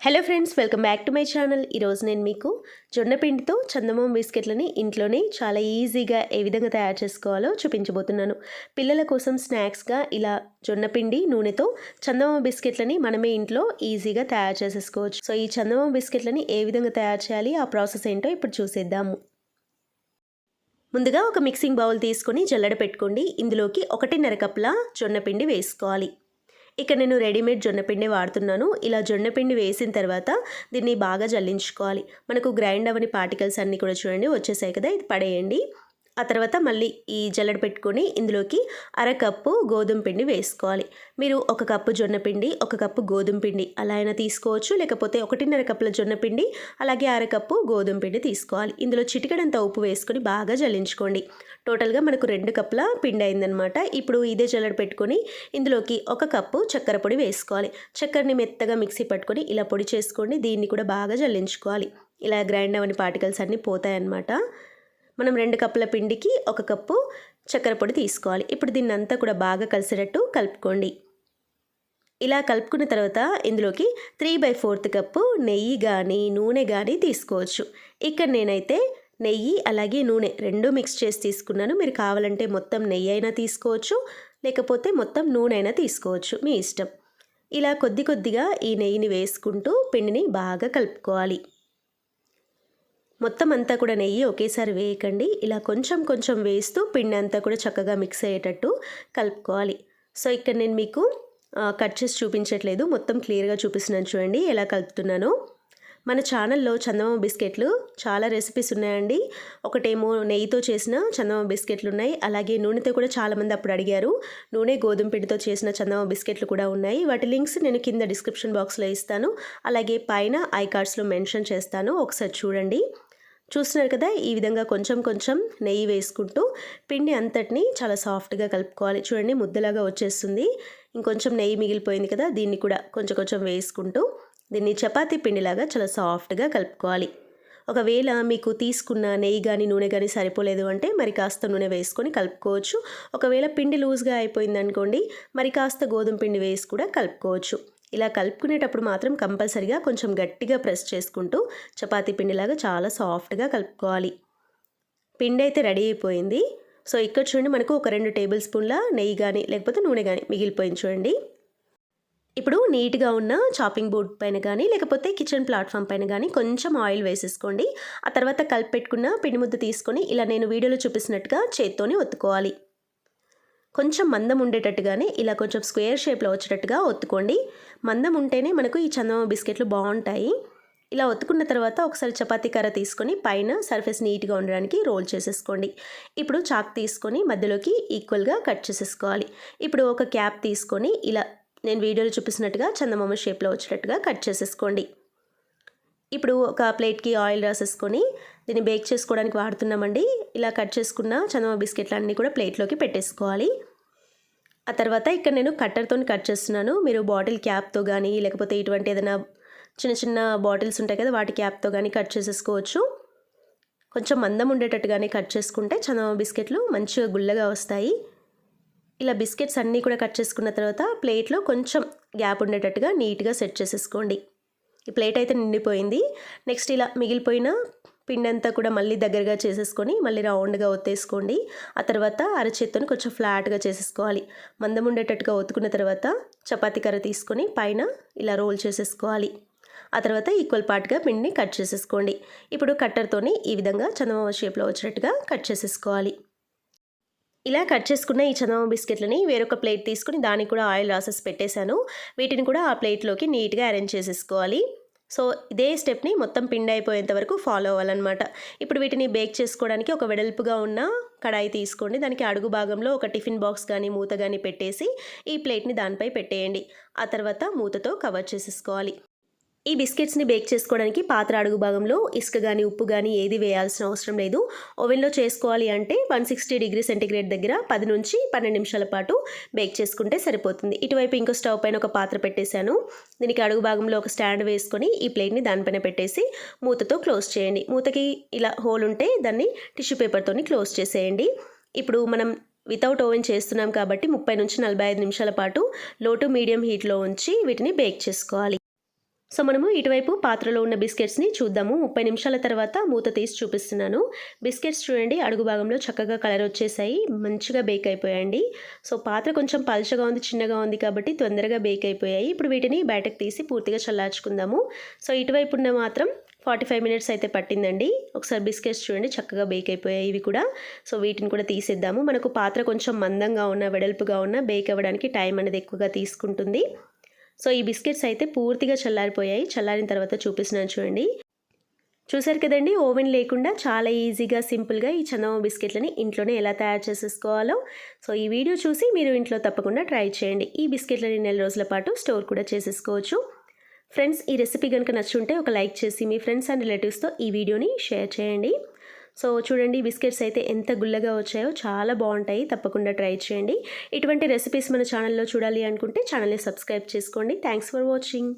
Hello friends welcome back to my channel ఈరోజు నేను మీకు జొన్నపిండితో పిండితో బిస్కెట్లని ఇంట్లోనే చాలా ఈజీగా ఏ విధంగా తయారు చేసుకోవాలో చూపించబోతున్నాను. పిల్లల కోసం స్నాక్స్గా ఇలా జొన్నపిండి నూనెతో చందమామ బిస్కెట్లని మనమే ఇంట్లో ఈజీగా తయారు చేసేసుకోవచ్చు. సో ఈ చందమామ బిస్కెట్లని ఏ విధంగా తయారు చేయాలి ఆ ప్రాసెస్ ఏంటో ఇప్పుడు చూసేద్దాము. ముందుగా ఒక మిక్సింగ్ బౌల్ తీసుకొని జల్లడ పెట్టుకోండి. ఇందులోకి ఒకటిన్నర కప్పుల జొన్నపిండి వేసుకోవాలి. ఇక నేను రెడీమేడ్ జొన్నపిండి వాడుతున్నాను. ఇలా జొన్నపిండి వేసిన తర్వాత దీన్ని బాగా జల్లించుకోవాలి. మనకు గ్రైండ్ అవని పార్టికల్స్ అన్నీ కూడా చూడండి వచ్చేసాయి కదా ఇది పడేయండి. ఆ తర్వాత మళ్ళీ ఈ జల్లెడ పెట్టుకొని ఇందులోకి అరకప్పు గోధుమ పిండి వేసుకోవాలి. మీరు ఒక కప్పు జొన్న పిండి ఒక కప్పు గోధుమ పిండి అలా అయినా తీసుకోవచ్చు. లేకపోతే ఒకటిన్నర కప్పుల జొన్న పిండి అలాగే అరకప్పు గోధుమ పిండి తీసుకోవాలి. ఇందులో చిటికడంత ఉప్పు వేసుకొని బాగా జల్లించుకోండి. టోటల్గా మనకు రెండు కప్పుల పిండి అయిందనమాట ఇప్పుడు ఇదే జల్లెడ పెట్టుకొని ఇందులోకి ఒక కప్పు చక్కెర పొడి వేసుకోవాలి. చక్కెరని మెత్తగా మిక్సీ పట్టుకొని ఇలా పొడి చేసుకోండి. దీన్ని కూడా బాగా జల్లించుకోవాలి. ఇలా గ్రైండ్ అవని పార్టికల్స్ అన్నీ పోతాయన్నమాట. మనం రెండు కప్పుల పిండికి ఒక కప్పు చక్కెర పొడి తీసుకోవాలి. ఇప్పుడు దీన్ని అంతా కూడా బాగా కలిసేటట్టు కలుపుకోండి. ఇలా కలుపుకున్న తర్వాత ఇందులోకి త్రీ బై ఫోర్త్ కప్పు నెయ్యి కానీ నూనె కానీ తీసుకోవచ్చు. ఇక్కడ నేనైతే నెయ్యి అలాగే నూనె రెండు మిక్స్ చేసి తీసుకున్నాను. మీరు కావాలంటే మొత్తం నెయ్యి అయినా తీసుకోవచ్చు లేకపోతే మొత్తం నూనె అయినా తీసుకోవచ్చు. మీ ఇష్టం. ఇలా కొద్ది కొద్దిగా ఈ నెయ్యిని వేసుకుంటూ పిండిని బాగా కలుపుకోవాలి. మొత్తం అంతా కూడా నెయ్యి ఒకేసారి వేయకండి. ఇలా కొంచెం కొంచెం వేస్తూ పిండి అంతా కూడా చక్కగా మిక్స్ అయ్యేటట్టు కలుపుకోవాలి. సో ఇక్కడ నేను మీకు కట్ చేసి చూపించట్లేదు. మొత్తం క్లియర్గా చూపిస్తున్నాను చూడండి ఎలా కలుపుతున్నానో. మన ఛానల్లో చందమామ బిస్కెట్లు చాలా రెసిపీస్ ఉన్నాయండి. ఒకటేమో నెయ్యితో చేసిన చందమామ బిస్కెట్లు ఉన్నాయి. అలాగే నూనెతో కూడా చాలామంది అప్పుడు అడిగారు. నూనె గోధుమ పిండితో చేసిన చందమామ బిస్కెట్లు కూడా ఉన్నాయి. వాటి లింక్స్ నేను కింద డిస్క్రిప్షన్ బాక్స్లో ఇస్తాను. అలాగే పైన ఐ కార్డ్స్లో మెన్షన్ చేస్తాను. ఒకసారి చూడండి. చూస్తున్నారు కదా ఈ విధంగా కొంచెం కొంచెం నెయ్యి వేసుకుంటూ పిండి అంతటిని చాలా సాఫ్ట్గా కలుపుకోవాలి. చూడండి ముద్దలాగా వచ్చేస్తుంది. ఇంకొంచెం నెయ్యి మిగిలిపోయింది కదా దీన్ని కూడా కొంచెం కొంచెం వేసుకుంటూ దీన్ని చపాతీ పిండిలాగా చాలా సాఫ్ట్గా కలుపుకోవాలి. ఒకవేళ మీకు తీసుకున్న నెయ్యి కానీ నూనె కానీ సరిపోలేదు అంటే మరి కాస్త నూనె వేసుకొని కలుపుకోవచ్చు. ఒకవేళ పిండి లూజ్గా అయిపోయింది అనుకోండి మరి కాస్త గోధుమ పిండి వేసి కూడా కలుపుకోవచ్చు. ఇలా కలుపుకునేటప్పుడు మాత్రం కంపల్సరిగా కొంచెం గట్టిగా ప్రెస్ చేసుకుంటూ చపాతీ పిండిలాగా చాలా సాఫ్ట్గా కలుపుకోవాలి. పిండి అయితే రెడీ అయిపోయింది. సో ఇక్కడ చూడండి మనకు ఒక రెండు టేబుల్ స్పూన్ల నెయ్యి కానీ లేకపోతే నూనె కానీ మిగిలిపోయింది చూడండి. ఇప్పుడు నీట్గా ఉన్న చాపింగ్ బోర్డ్ పైన కానీ లేకపోతే కిచెన్ ప్లాట్ఫామ్ పైన కానీ కొంచెం ఆయిల్ వేసేసుకోండి. ఆ తర్వాత కలిపి పెట్టుకున్న పిండి ముద్ద తీసుకొని ఇలా నేను వీడియోలో చూపిస్తున్నట్టుగా చేత్తోనే ఒత్తుకోవాలి. కొంచెం మందం ఉండేటట్టుగానే ఇలా కొంచెం స్క్వేర్ షేప్లో వచ్చేటట్టుగా ఒత్తుకోండి. మందం ఉంటేనే మనకు ఈ చందమామ బిస్కెట్లు బాగుంటాయి. ఇలా ఒత్తుకున్న తర్వాత ఒకసారి చపాతీ కర్ర తీసుకొని పైన సర్ఫేస్ నీట్గా ఉండడానికి రోల్ చేసేసుకోండి. ఇప్పుడు చాక్ తీసుకొని మధ్యలోకి ఈక్వల్గా కట్ చేసేసుకోవాలి. ఇప్పుడు ఒక క్యాప్ తీసుకొని ఇలా నేను వీడియోలో చూపిస్తున్నట్టుగా చందమామ షేప్లో వచ్చేటట్టుగా కట్ చేసేసుకోండి. ఇప్పుడు ఒక ప్లేట్కి ఆయిల్ రాసేసుకొని దీన్ని బేక్ చేసుకోవడానికి వాడుతున్నామండి. ఇలా కట్ చేసుకున్న చందమ బిస్కెట్లు అన్నీ కూడా ప్లేట్లోకి పెట్టేసుకోవాలి. ఆ తర్వాత ఇక్కడ నేను కట్టర్తో కట్ చేస్తున్నాను. మీరు బాటిల్ క్యాప్తో కానీ లేకపోతే ఇటువంటి ఏదైనా చిన్న చిన్న బాటిల్స్ ఉంటాయి కదా వాటి క్యాప్తో కానీ కట్ చేసేసుకోవచ్చు. కొంచెం మందం ఉండేటట్టుగానే కట్ చేసుకుంటే చందమ బిస్కెట్లు మంచిగా గుల్లగా వస్తాయి. ఇలా బిస్కెట్స్ అన్నీ కూడా కట్ చేసుకున్న తర్వాత ప్లేట్లో కొంచెం గ్యాప్ ఉండేటట్టుగా నీట్గా సెట్ చేసేసుకోండి. ఈ ప్లేట్ అయితే నిండిపోయింది. నెక్స్ట్ ఇలా మిగిలిపోయిన పిండి అంతా కూడా మళ్ళీ దగ్గరగా చేసేసుకొని మళ్ళీ రౌండ్గా ఒత్తేసుకోండి. ఆ తర్వాత అరచేత్తోని కొంచెం ఫ్లాట్గా చేసేసుకోవాలి. మందం ఉండేటట్టుగా ఒత్తుకున్న తర్వాత చపాతీ కర్ర తీసుకొని పైన ఇలా రోల్ చేసేసుకోవాలి. ఆ తర్వాత ఈక్వల్ పార్ట్గా పిండిని కట్ చేసేసుకోండి. ఇప్పుడు కట్టర్తోని ఈ విధంగా చందమామ షేప్లో వచ్చినట్టుగా కట్ చేసేసుకోవాలి. ఇలా కట్ చేసుకున్న ఈ చందమ బిస్కెట్లని వేరొక ప్లేట్ తీసుకుని దానికి కూడా ఆయిల్ రాసెస్ పెట్టేశాను. వీటిని కూడా ఆ ప్లేట్లోకి నీట్గా అరేంజ్ చేసేసుకోవాలి. సో ఇదే స్టెప్ని మొత్తం పిండి అయిపోయేంత వరకు ఫాలో అవ్వాలన్నమాట. ఇప్పుడు వీటిని బేక్ చేసుకోవడానికి ఒక వెడల్పుగా ఉన్న కడాయి తీసుకోండి. దానికి అడుగు భాగంలో ఒక టిఫిన్ బాక్స్ కానీ మూత కానీ పెట్టేసి ఈ ప్లేట్ని దానిపై పెట్టేయండి. ఆ తర్వాత మూతతో కవర్ చేసేసుకోవాలి. ఈ బిస్కెట్స్ని బేక్ చేసుకోవడానికి పాత్ర అడుగు భాగంలో ఇసుక కానీ ఉప్పు కానీ ఏది వేయాల్సిన అవసరం లేదు. ఓవెన్లో చేసుకోవాలి అంటే వన్ సిక్స్టీ డిగ్రీ సెంటిగ్రేడ్ దగ్గర పది నుంచి పన్నెండు నిమిషాల పాటు బేక్ చేసుకుంటే సరిపోతుంది. ఇటువైపు ఇంకో స్టవ్ పైన ఒక పాత్ర పెట్టేశాను. దీనికి అడుగు భాగంలో ఒక స్టాండ్ వేసుకొని ఈ ప్లేట్ని దానిపైన పెట్టేసి మూతతో క్లోజ్ చేయండి. మూతకి ఇలా హోల్ ఉంటే దాన్ని టిష్యూ పేపర్తో క్లోజ్ చేసేయండి. ఇప్పుడు మనం వితౌట్ ఓవెన్ చేస్తున్నాం కాబట్టి ముప్పై నుంచి నలభై ఐదు నిమిషాల పాటు లో టు మీడియం హీట్లో ఉంచి వీటిని బేక్ చేసుకోవాలి. సో మనము ఇటువైపు పాత్రలో ఉన్న బిస్కెట్స్ని చూద్దాము. ముప్పై నిమిషాల తర్వాత మూత తీసి చూపిస్తున్నాను. బిస్కెట్స్ చూడండి అడుగు భాగంలో చక్కగా కలర్ వచ్చేసాయి. మంచిగా బేక్ అయిపోయాయండి. సో పాత్ర కొంచెం పల్చగా ఉంది చిన్నగా ఉంది కాబట్టి తొందరగా బేక్ అయిపోయాయి. ఇప్పుడు వీటిని బయటకు తీసి పూర్తిగా చల్లార్చుకుందాము. సో ఇటువైపు ఉన్న మాత్రం ఫార్టీ ఫైవ్ మినిట్స్ అయితే పట్టిందండి. ఒకసారి బిస్కెట్స్ చూడండి చక్కగా బేక్ అయిపోయాయి ఇవి కూడా. సో వీటిని కూడా తీసేద్దాము. మనకు పాత్ర కొంచెం మందంగా ఉన్న వెడల్పుగా ఉన్న బేక్ అవ్వడానికి టైం అనేది ఎక్కువగా తీసుకుంటుంది. సో ఈ బిస్కెట్స్ అయితే పూర్తిగా చల్లారిపోయాయి. చల్లారిన తర్వాత చూపిస్తున్నాను చూడండి. చూసారు కదండి ఓవెన్ లేకుండా చాలా ఈజీగా సింపుల్గా ఈ చందమ బిస్కెట్లని ఇంట్లోనే ఎలా తయారు చేసేసుకోవాలో. సో ఈ వీడియో చూసి మీరు ఇంట్లో తప్పకుండా ట్రై చేయండి. ఈ బిస్కెట్లని నెల రోజుల పాటు స్టోర్ కూడా చేసేసుకోవచ్చు. ఫ్రెండ్స్ ఈ రెసిపీ కనుక నచ్చుంటే ఒక లైక్ చేసి మీ ఫ్రెండ్స్ అండ్ రిలేటివ్స్తో ఈ వీడియోని షేర్ చేయండి. సో చూడండి బిస్కెట్స్ అయితే ఎంత గుల్లగా వచ్చాయో చాలా బాగుంటాయి. తప్పకుండా ట్రై చేయండి. ఇటువంటి రెసిపీస్ మన ఛానల్లో చూడాలి అనుకుంటే ఛానల్ని సబ్స్క్రైబ్ చేసుకోండి. Thanks for watching